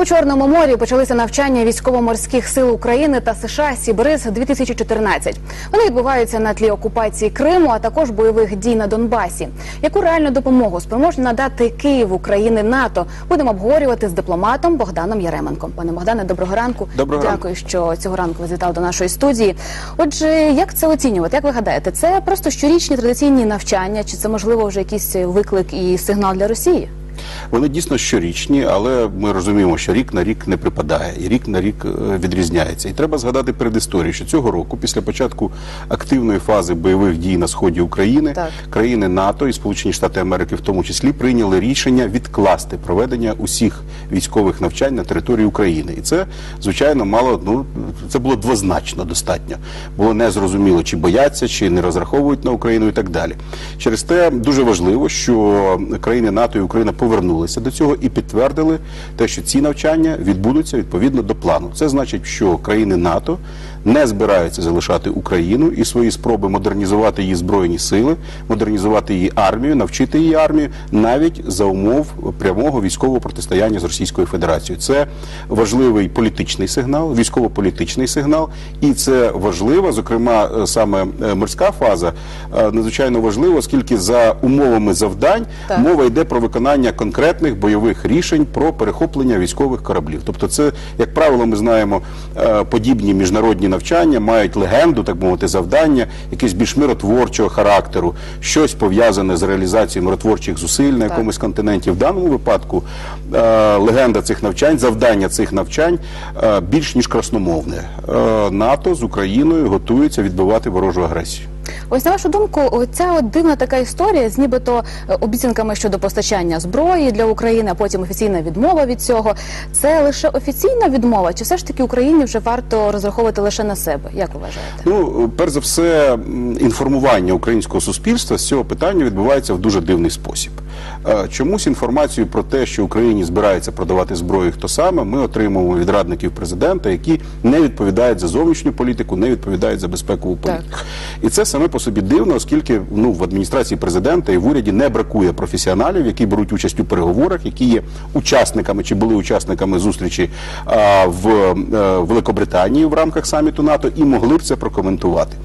У Чорному морі почалися навчання військово-морських сил України та США Сібриз 2014 Вони відбуваються на тлі окупації Криму, а також бойових дій на Донбасі. Яку реальну допомогу спроможні надати Київ України НАТО? Будемо обговорювати з дипломатом Богданом Яременком. Пане Богдане, доброго ранку. Доброго ранку. Дякую, що цього ранку ви завітали до нашої студії. Отже, як це оцінювати? Як ви гадаєте, це просто щорічні традиційні навчання, чи це можливо вже якийсь виклик і сигнал для Росії? Вони дійсно щорічні, але ми розуміємо, що рік на рік не припадає, і рік на рік е, відрізняється. І треба згадати передісторію, що цього року, після початку активної фази бойових дій на сході України, Так. країни НАТО і Сполучені Штати Америки, в тому числі, прийняли рішення відкласти проведення усіх військових навчань на території України. І це, звичайно, мало ну це було двозначно достатньо. Було незрозуміло, чи бояться, чи не розраховують на Україну і так далі. Через те дуже важливо, що країни НАТО і Україна повернулися до цього і підтвердили те, що ці навчання відбудуться відповідно до плану. Це значить, що країни НАТО не збираються залишати Україну і свої спроби модернізувати її збройні сили, модернізувати її армію, навчити її армію навіть за умов прямого військового протистояння з Російською Федерацією. Це важливий політичний сигнал, військово-політичний сигнал, і це важливо, зокрема, е, саме е, морська фаза е, надзвичайно важливо, оскільки за умовами завдань Так. мова йде про виконання конкретних бойових рішень про перехоплення військових кораблів. Тобто, це, як правило, ми знаємо, е, подібні міжнародні навчання мають легенду, так мовити, завдання, якесь більш миротворчого характеру, щось пов'язане з реалізацією миротворчих зусиль на якомусь континенті. В даному випадку е, легенда цих навчань, завдання цих навчань е, більш ніж красномовне. НАТО з Україною готується відбивати ворожу агресію. Ось на вашу думку, ця от дивна така історія з нібито е, обіцянками щодо постачання зброї для України, а потім офіційна відмова від цього. Це лише офіційна відмова, чи все ж таки Україні вже варто розраховувати лише на себе? Як ви вважаєте? Ну, перш за все, інформування українського суспільства з цього питання відбувається в дуже дивний спосіб. Е, Чомусь інформацію про те, що Україні збирається продавати зброю, хто саме, ми отримуємо від радників президента, які не відповідають за зовнішню політику, не відповідають за безпекову політику. І це саме по собі дивно, оскільки ну в адміністрації президента і в уряді не бракує професіоналів, які беруть участь у переговорах, які є учасниками чи були учасниками зустрічі а, в е, Великобританії в рамках саміту НАТО і могли б це прокоментувати.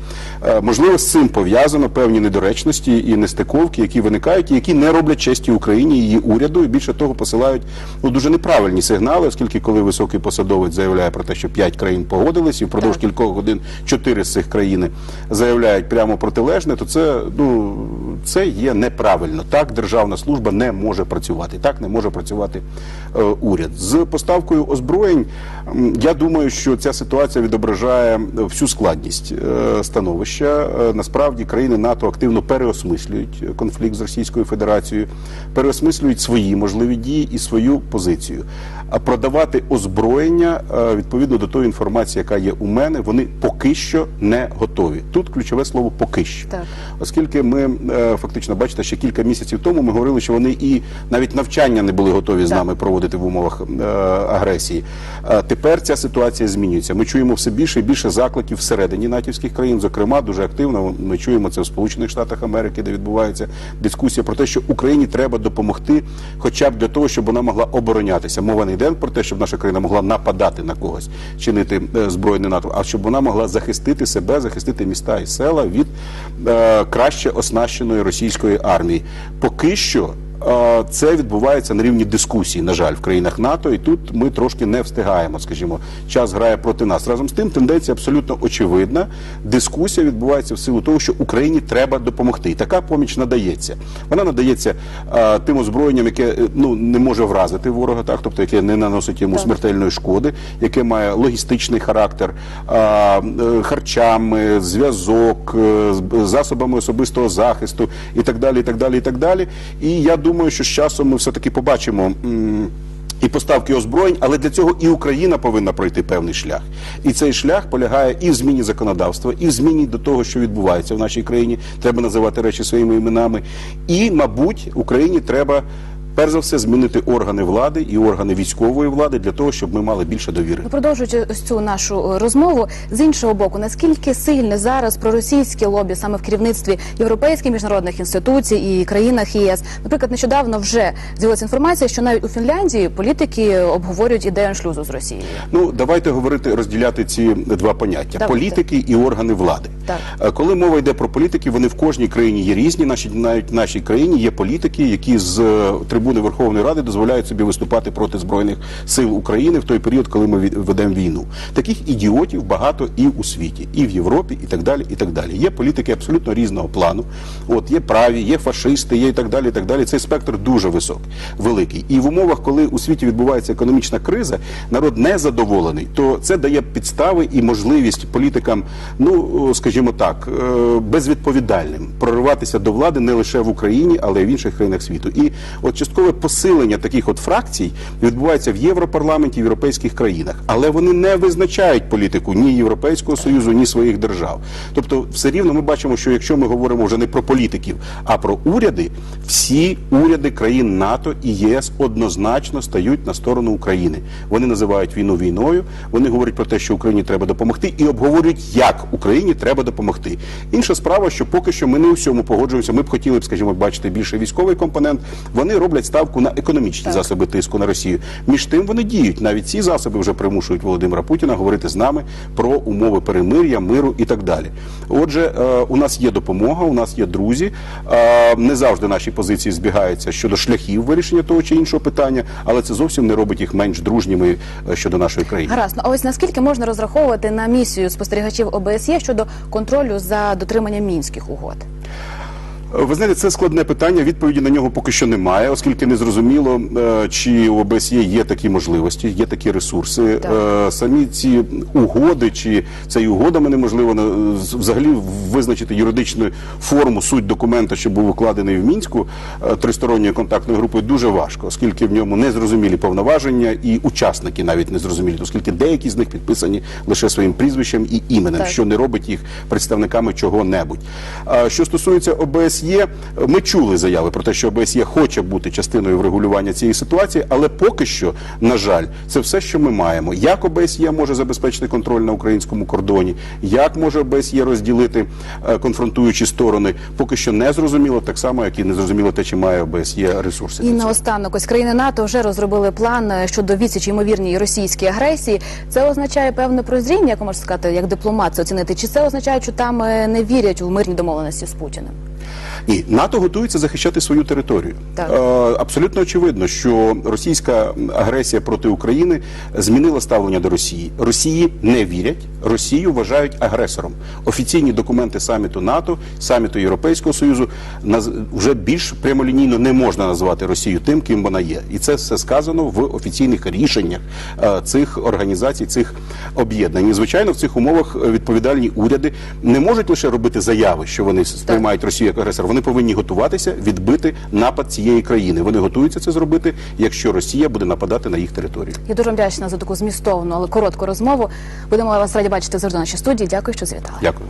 Е, можливо, з цим пов'язано певні недоречності і нестиковки, які виникають, і які не роблять честі Україні її уряду, і більше того, посилають ну дуже неправильні сигнали, оскільки коли високий посадовець заявляє про те, що п'ять країн погодились, і впродовж Так. кількох годин чотири з цих країн заявляють прямо протилежне, то це ну це є неправильно. Так державна служба не може працювати. Так не може працювати е, уряд з поставкою озброєнь. Я думаю, що ця ситуація відображає всю складність е, становища. Е, Насправді країни НАТО активно переосмислюють конфлікт з Російською Федерацією, переосмислюють свої можливі дії і свою позицію. А продавати озброєння е, відповідно до тої інформації, яка є у мене, вони поки що не готові. Тут ключове слово поки що. Так. Оскільки ми е, фактично бачите, ще кілька місяців тому ми говорили, що вони і навіть навчання не були готові з нами проводити в умовах е, агресії. Е, тепер ця ситуація змінюється. Ми чуємо все більше і більше закликів всередині натівських країн. Зокрема, дуже активно ми чуємо це в Сполучених Штатах Америки, де відбувається дискусія про те, що Україні треба допомогти, хоча б для того, щоб вона могла оборонятися. Мова не йде про те, щоб наша країна могла нападати на когось, чинити е, збройне НАТО, а щоб вона могла захистити себе, захистити міста і села від е, краще оснащеної російської армії. Поки що. Це відбувається на рівні дискусії, на жаль, в країнах НАТО, і тут ми трошки не встигаємо. Скажімо, час грає проти нас. Разом з тим, тенденція абсолютно очевидна. Дискусія відбувається в силу того, що Україні треба допомогти. І така поміч надається. Вона надається е, тим озброєнням, яке е, ну не може вразити ворога, так тобто яке не наносить йому Так. смертельної шкоди, яке має логістичний характер, а, е, харчами, зв'язок, е, засобами особистого захисту і так далі. І так далі, і так далі. І я думаю, що з часом ми все таки побачимо. І поставки озброєнь, але для цього і Україна повинна пройти певний шлях. І цей шлях полягає і в зміні законодавства, і в зміні до того, що відбувається в нашій країні. Треба називати речі своїми іменами. І, мабуть, Україні треба перш за все змінити органи влади і органи військової влади для того, щоб ми мали більше довіри. Ну, Продовжуючи ось цю нашу е, розмову, з іншого боку, наскільки сильне зараз проросійське лобі саме в керівництві європейських міжнародних інституцій і країнах ЄС? Наприклад, нещодавно вже з'явилася інформація, що навіть у Фінляндії політики обговорюють ідею аншлюзу з Росією. Ну давайте говорити, розділяти ці два поняття: Давайте. політики і органи влади. Так. Е, Коли мова йде про політики, вони в кожній країні є різні. Наші навіть в нашій країні є політики, які з е, трибуни Верховної Ради дозволяють собі виступати проти збройних сил України в той період, коли ми ведемо війну. Таких ідіотів багато і у світі, і в Європі, і так далі. І так далі. Є політики абсолютно різного плану. От є праві, є фашисти, є і так далі. І так далі. Цей спектр дуже високий, великий. І в умовах, коли у світі відбувається економічна криза, народ не задоволений, то це дає підстави і можливість політикам, ну скажімо так, е, безвідповідальним прориватися до влади не лише в Україні, але й в інших країнах світу. І от часткове посилення таких от фракцій відбувається в Європарламенті, в європейських країнах, але вони не визначають політику ні Європейського союзу, ні своїх держав. Тобто, все рівно ми бачимо, що якщо ми говоримо вже не про політиків, а про уряди, всі уряди країн НАТО і ЄС однозначно стають на сторону України. Вони називають війну війною. Вони говорять про те, що Україні треба допомогти, і обговорюють, як Україні треба допомогти. Інша справа, що поки що ми не у всьому погоджуємося. Ми б хотіли б, скажімо, бачити більше військовий компонент. Вони роблять ставку на економічні засоби тиску на Росію. Між тим вони діють. Навіть ці засоби вже примушують Володимира Путіна говорити з нами про умови перемир'я, миру і так далі. Отже, е, у нас є допомога, у нас є друзі. Е, Не завжди наші позиції збігаються щодо шляхів вирішення того чи іншого питання, але це зовсім не робить їх менш дружніми е, щодо нашої країни. Гаразд, ну а ось наскільки можна розраховувати на місію спостерігачів ОБСЄ щодо контролю за дотриманням мінських угод? Ви знаєте, це складне питання. Відповіді на нього поки що немає, оскільки не зрозуміло, е, чи у ОБСЄ є такі можливості, є такі ресурси. Так. Е, Самі ці угоди, чи це і угодами неможливо взагалі визначити юридичну форму, суть документа, що був укладений в мінську е, тристоронньою контактною групою, дуже важко, оскільки в ньому незрозумілі повноваження і учасники навіть не зрозумілі, оскільки деякі з них підписані лише своїм прізвищем і іменем, Так. що не робить їх представниками чого-небудь. Що стосується ОБСЄ, ми чули заяви про те, що ОБСЄ хоче бути частиною врегулювання цієї ситуації, але поки що, на жаль, це все, що ми маємо. Як ОБСЄ може забезпечити контроль на українському кордоні, як може ОБСЄ розділити е, конфронтуючі сторони, поки що не зрозуміло, так само, як і не зрозуміло те, чи має ОБСЄ ресурси. І наостанок, ось країни НАТО вже розробили план е, щодо відсічі ймовірній російській агресії. Це означає певне прозріння, як можна сказати, як дипломат це оцінити, чи це означає, що там е, не вірять у мирні домовленості з Путіним? Ні, НАТО готується захищати свою територію. Так. Е, абсолютно очевидно, що російська агресія проти України змінила ставлення до Росії. Росії не вірять, Росію вважають агресором. Офіційні документи саміту НАТО, саміту Європейського Союзу вже більш прямолінійно не можна назвати Росію тим, ким вона є. І це все сказано в офіційних рішеннях е, цих організацій, цих об'єднань. І, звичайно, в цих умовах відповідальні уряди не можуть лише робити заяви, що вони сприймають Росію як агресор. Вони повинні готуватися відбити напад цієї країни. Вони готуються це зробити, якщо Росія буде нападати на їх територію. Я дуже вдячна за таку змістовну, але коротку розмову. Будемо вас раді бачити завжди в нашій студії. Дякую, що звітали. Дякую.